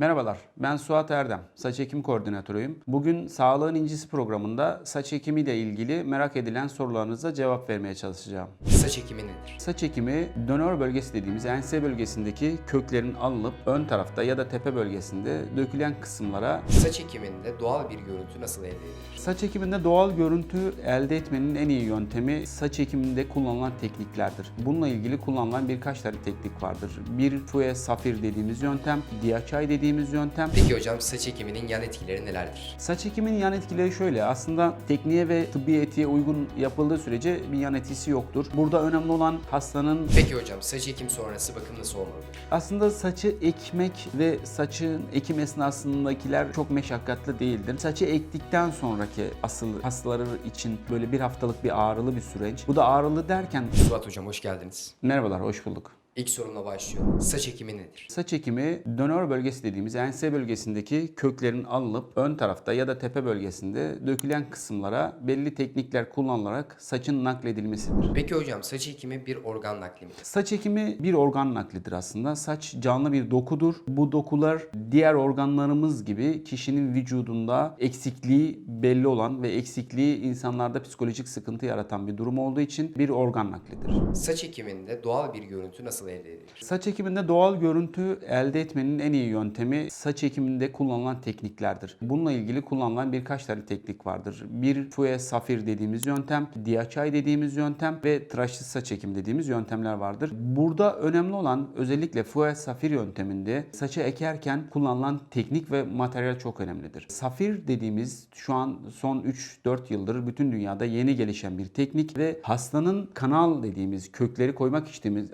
Merhabalar, ben Suat Erdem, saç ekim koordinatörüyüm. Bugün Sağlığın İncisi programında saç ekimiyle ilgili merak edilen sorularınıza cevap vermeye çalışacağım. Saç ekimi nedir? Saç ekimi, dönör bölgesi dediğimiz ense bölgesindeki köklerin alınıp ön tarafta ya da tepe bölgesinde dökülen kısımlara Saç ekiminde doğal bir görüntü nasıl elde edilir? Saç ekiminde doğal görüntü elde etmenin en iyi yöntemi saç ekiminde kullanılan tekniklerdir. Bununla ilgili kullanılan birkaç tane teknik vardır. Bir fue safir dediğimiz yöntem, diaçay dediğimiz yöntem. Peki hocam saç ekiminin yan etkileri nelerdir? Saç ekiminin yan etkileri şöyle. Aslında tekniğe ve tıbbi etiğe uygun yapıldığı sürece bir yan etkisi yoktur. Burada önemli olan hastanın Peki hocam saç ekim sonrası bakım nasıl olmalıdır? aslında saçı ekmek ve saçın ekim esnasındakiler çok meşakkatli değildir. Saçı ektikten sonraki asıl hastaları için böyle bir haftalık bir ağrılı bir süreç. Bu da ağrılı derken Suat hocam hoş geldiniz. merhabalar hoş bulduk. İlk sorumla başlıyor. Saç ekimi nedir? Saç ekimi dönör bölgesi dediğimiz ense bölgesindeki köklerin alınıp ön tarafta ya da tepe bölgesinde dökülen kısımlara belli teknikler kullanılarak saçın nakledilmesidir. Peki hocam saç ekimi bir organ nakli midir? Saç ekimi bir organ naklidir aslında. Saç canlı bir dokudur. Bu dokular diğer organlarımız gibi kişinin vücudunda eksikliği belli olan ve eksikliği insanlarda psikolojik sıkıntı yaratan bir durum olduğu için bir organ naklidir. Saç ekiminde doğal bir görüntü nasıl edilir? Saç ekiminde doğal görüntü elde etmenin en iyi yöntemi saç ekiminde kullanılan tekniklerdir. Bununla ilgili kullanılan birkaç tane teknik vardır. Bir fue safir dediğimiz yöntem, diaçay dediğimiz yöntem ve tıraşlı saç ekimi dediğimiz yöntemler vardır. Burada önemli olan özellikle fue safir yönteminde saçı ekerken kullanılan teknik ve materyal çok önemlidir. Safir dediğimiz şu an son 3-4 yıldır bütün dünyada yeni gelişen bir teknik ve hastanın kanal dediğimiz kökleri koymak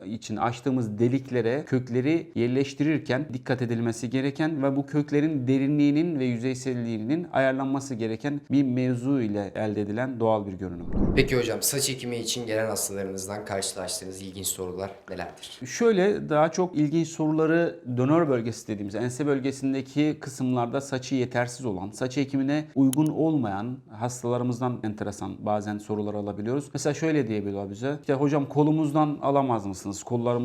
için açtığımız deliklere kökleri yerleştirirken dikkat edilmesi gereken ve bu köklerin derinliğinin ve yüzeyselliğinin ayarlanması gereken bir mevzu ile elde edilen doğal bir görünümdür. Peki hocam saç ekimi için gelen hastalarınızdan karşılaştığınız ilginç sorular nelerdir? Şöyle daha çok ilginç soruları dönör bölgesi dediğimiz ense bölgesindeki kısımlarda saçı yetersiz olan, saç ekimine uygun olmayan hastalarımızdan enteresan bazen sorular alabiliyoruz. Mesela şöyle diyebiliyor bize. İşte hocam kolumuzdan alamaz mısınız?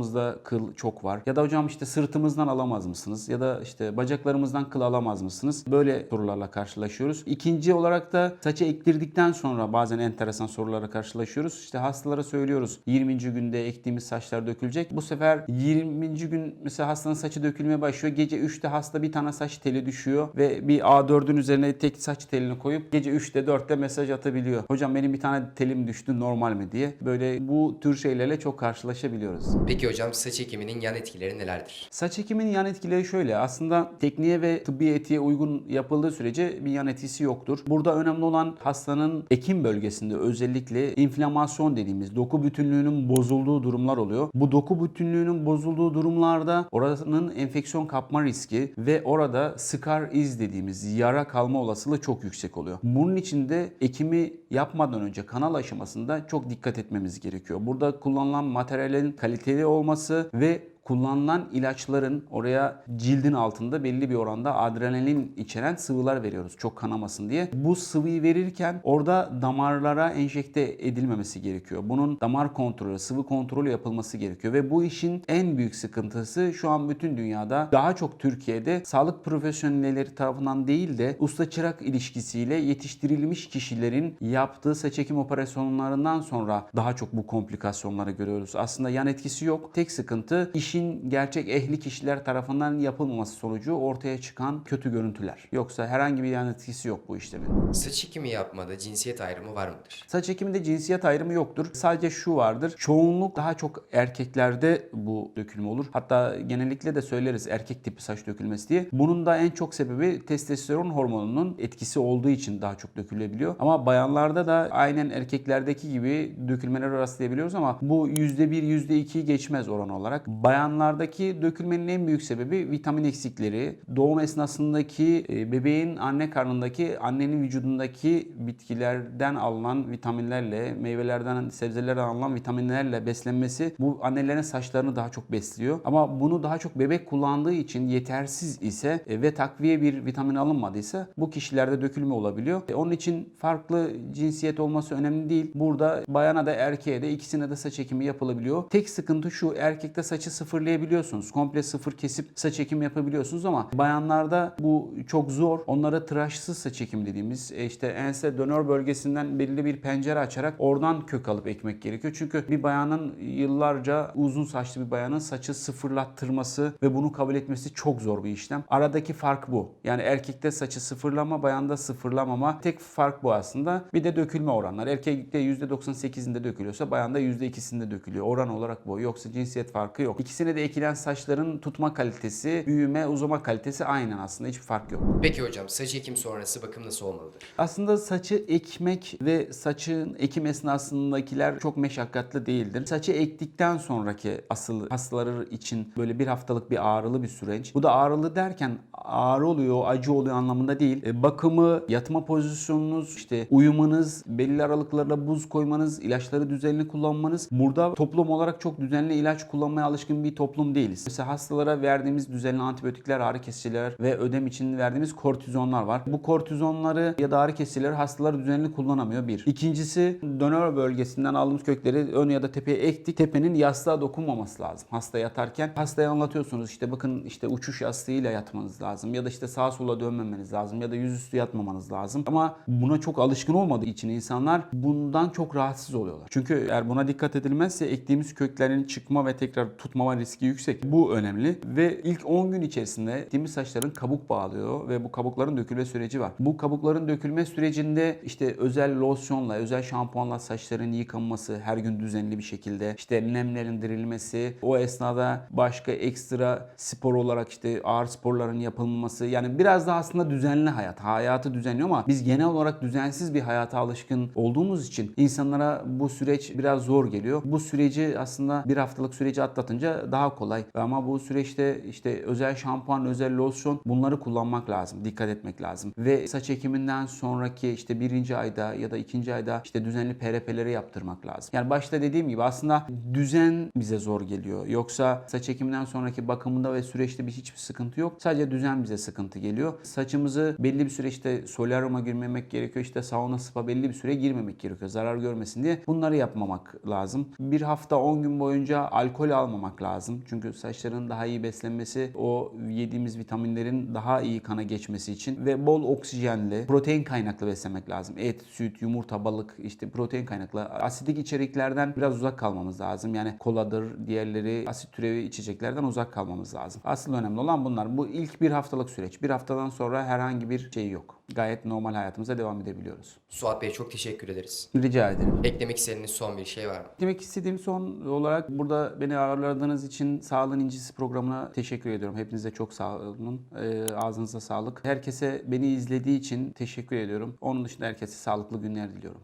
Kollarımızda kıl çok var. Ya da hocam işte sırtımızdan alamaz mısınız? Ya da işte bacaklarımızdan kıl alamaz mısınız? Böyle sorularla karşılaşıyoruz. İkinci olarak da saçı ektirdikten sonra bazen enteresan sorulara karşılaşıyoruz. İşte hastalara söylüyoruz 20. günde ektiğimiz saçlar dökülecek. Bu sefer 20. gün mesela hastanın saçı dökülmeye başlıyor. Gece 3'te hasta bir tane saç teli düşüyor ve bir A4'ün üzerine tek saç telini koyup gece 3'te 4'te mesaj atabiliyor. Hocam benim bir tane telim düştü normal mi diye. Böyle bu tür şeylerle çok karşılaşabiliyoruz. Peki hocam saç ekiminin yan etkileri nelerdir? Saç ekiminin yan etkileri şöyle. Aslında tekniğe ve tıbbi etiğe uygun yapıldığı sürece bir yan etkisi yoktur. Burada önemli olan hastanın ekim bölgesinde özellikle inflamasyon dediğimiz doku bütünlüğünün bozulduğu durumlar oluyor. Bu doku bütünlüğünün bozulduğu durumlarda oranın enfeksiyon kapma riski ve orada skar iz dediğimiz yara kalma olasılığı çok yüksek oluyor. Bunun için de ekimi yapmadan önce kanal aşamasında çok dikkat etmemiz gerekiyor. Burada kullanılan materyalin kaliteli olması ve kullanılan ilaçların oraya cildin altında belli bir oranda adrenalin içeren sıvılar veriyoruz çok kanamasın diye. Bu sıvıyı verirken orada damarlara enjekte edilmemesi gerekiyor. Bunun damar kontrolü, sıvı kontrolü yapılması gerekiyor ve bu işin en büyük sıkıntısı şu an bütün dünyada daha çok Türkiye'de sağlık profesyonelleri tarafından değil de usta çırak ilişkisiyle yetiştirilmiş kişilerin yaptığı saç operasyonlarından sonra daha çok bu komplikasyonları görüyoruz. Aslında yan etkisi yok. Tek sıkıntı işin gerçek ehli kişiler tarafından yapılmaması sonucu ortaya çıkan kötü görüntüler. Yoksa herhangi bir yan etkisi yok bu işlemin. Saç ekimi yapmada cinsiyet ayrımı var mıdır? Saç ekiminde cinsiyet ayrımı yoktur. Sadece şu vardır. Çoğunluk daha çok erkeklerde bu dökülme olur. Hatta genellikle de söyleriz erkek tipi saç dökülmesi diye. Bunun da en çok sebebi testosteron hormonunun etkisi olduğu için daha çok dökülebiliyor. Ama bayanlarda da aynen erkeklerdeki gibi dökülmelere rastlayabiliyoruz ama bu %1, %2'yi geçmez oran olarak. Bayanlardaki dökülmenin en büyük sebebi vitamin eksikleri, doğum esnasındaki e, bebeğin anne karnındaki annenin vücudundaki bitkilerden alınan vitaminlerle, meyvelerden, sebzelerden alınan vitaminlerle beslenmesi bu annelerin saçlarını daha çok besliyor. Ama bunu daha çok bebek kullandığı için yetersiz ise e, ve takviye bir vitamin alınmadıysa bu kişilerde dökülme olabiliyor. E, Onun için farklı cinsiyet olması önemli değil. Burada bayana da erkeğe de ikisine de saç ekimi yapılabiliyor. Tek sıkıntı şu erkekte saçı sıfır sıfırlayabiliyorsunuz. Komple sıfır kesip saç ekimi yapabiliyorsunuz ama bayanlarda bu çok zor. Onlara tıraşsız saç ekimi dediğimiz e, işte ense dönör bölgesinden belirli bir pencere açarak oradan kök alıp ekmek gerekiyor. Çünkü bir bayanın yıllarca uzun saçlı bir bayanın saçı sıfırlattırması ve bunu kabul etmesi çok zor bir işlem. Aradaki fark bu. Yani erkekte saçı sıfırlama, bayanda sıfırlamama. Tek fark bu aslında. Bir de dökülme oranları. Erkekte %98'inde dökülüyorsa bayanda %2'sinde dökülüyor. Oran olarak bu. Yoksa cinsiyet farkı yok. İkisine de ekilen saçların tutma kalitesi, büyüme, uzama kalitesi aynen aslında. Hiçbir fark yok. Peki hocam saç ekim sonrası bakım nasıl olmalıdır? Aslında saçı ekmek ve saçın ekim esnasındakiler çok meşakkatli değildir. Saçı ektikten sonraki asıl hastaları için böyle bir haftalık bir ağrılı bir süreç. Bu da ağrılı derken ağrı oluyor, acı oluyor anlamında değil. E, bakımı, yatma pozisyonunuz, işte uyumanız, belli aralıklarla buz koymanız, ilaçları düzenli kullanmanız. Burada toplum olarak çok düzenli ilaç kullanmaya alışkın bir toplum değiliz. Mesela hastalara verdiğimiz düzenli antibiyotikler, ağrı kesiciler ve ödem için verdiğimiz kortizonlar var. Bu kortizonları ya da ağrı kesicileri hastalar düzenli kullanamıyor bir. İkincisi dönör bölgesinden aldığımız kökleri ön ya da tepeye ektik. Tepenin yastığa dokunmaması lazım. Hasta yatarken hastaya anlatıyorsunuz işte bakın işte uçuş yastığıyla yatmanız lazım ya da işte sağa sola dönmemeniz lazım ya da yüzüstü yatmamanız lazım. Ama buna çok alışkın olmadığı için insanlar bundan çok rahatsız oluyorlar. Çünkü eğer buna dikkat edilmezse ektiğimiz köklerin çıkma ve tekrar tutmama riski yüksek. Bu önemli ve ilk 10 gün içerisinde ektiğimiz saçların kabuk bağlıyor ve bu kabukların dökülme süreci var. Bu kabukların dökülme sürecinde işte özel losyonla, özel şampuanla saçların yıkanması her gün düzenli bir şekilde işte nemlendirilmesi, o esnada başka ekstra spor olarak işte ağır sporların yapılması yani biraz da aslında düzenli hayat. Hayatı düzenliyor ama biz genel olarak düzensiz bir hayata alışkın olduğumuz için insanlara bu süreç biraz zor geliyor. Bu süreci aslında bir haftalık süreci atlatınca daha kolay. Ama bu süreçte işte özel şampuan, özel losyon bunları kullanmak lazım. Dikkat etmek lazım. Ve saç ekiminden sonraki işte birinci ayda ya da ikinci ayda işte düzenli PRP'leri yaptırmak lazım. Yani başta dediğim gibi aslında düzen bize zor geliyor. Yoksa saç ekiminden sonraki bakımında ve süreçte bir hiçbir sıkıntı yok. Sadece düzen bize sıkıntı geliyor. Saçımızı belli bir süreçte solaryuma girmemek gerekiyor. İşte sauna spa belli bir süre girmemek gerekiyor. Zarar görmesin diye. Bunları yapmamak lazım. Bir hafta 10 gün boyunca alkol almamak lazım. Çünkü saçların daha iyi beslenmesi o yediğimiz vitaminlerin daha iyi kana geçmesi için ve bol oksijenli, protein kaynaklı beslemek lazım. Et, süt, yumurta, balık işte protein kaynaklı. Asidik içeriklerden biraz uzak kalmamız lazım. Yani koladır, diğerleri asit türevi içeceklerden uzak kalmamız lazım. Asıl önemli olan bunlar. Bu ilk bir haftalık süreç. Bir haftadan sonra herhangi bir şey yok. Gayet normal hayatımıza devam edebiliyoruz. Suat Bey çok teşekkür ederiz. Rica ederim. Eklemek istediğiniz son bir şey var mı? Demek istediğim son olarak burada beni ağırladığınız için Sağlığın İncisi programına teşekkür ediyorum. Hepinize çok sağ olun. Ee, ağzınıza sağlık. Herkese beni izlediği için teşekkür ediyorum. Onun dışında herkese sağlıklı günler diliyorum.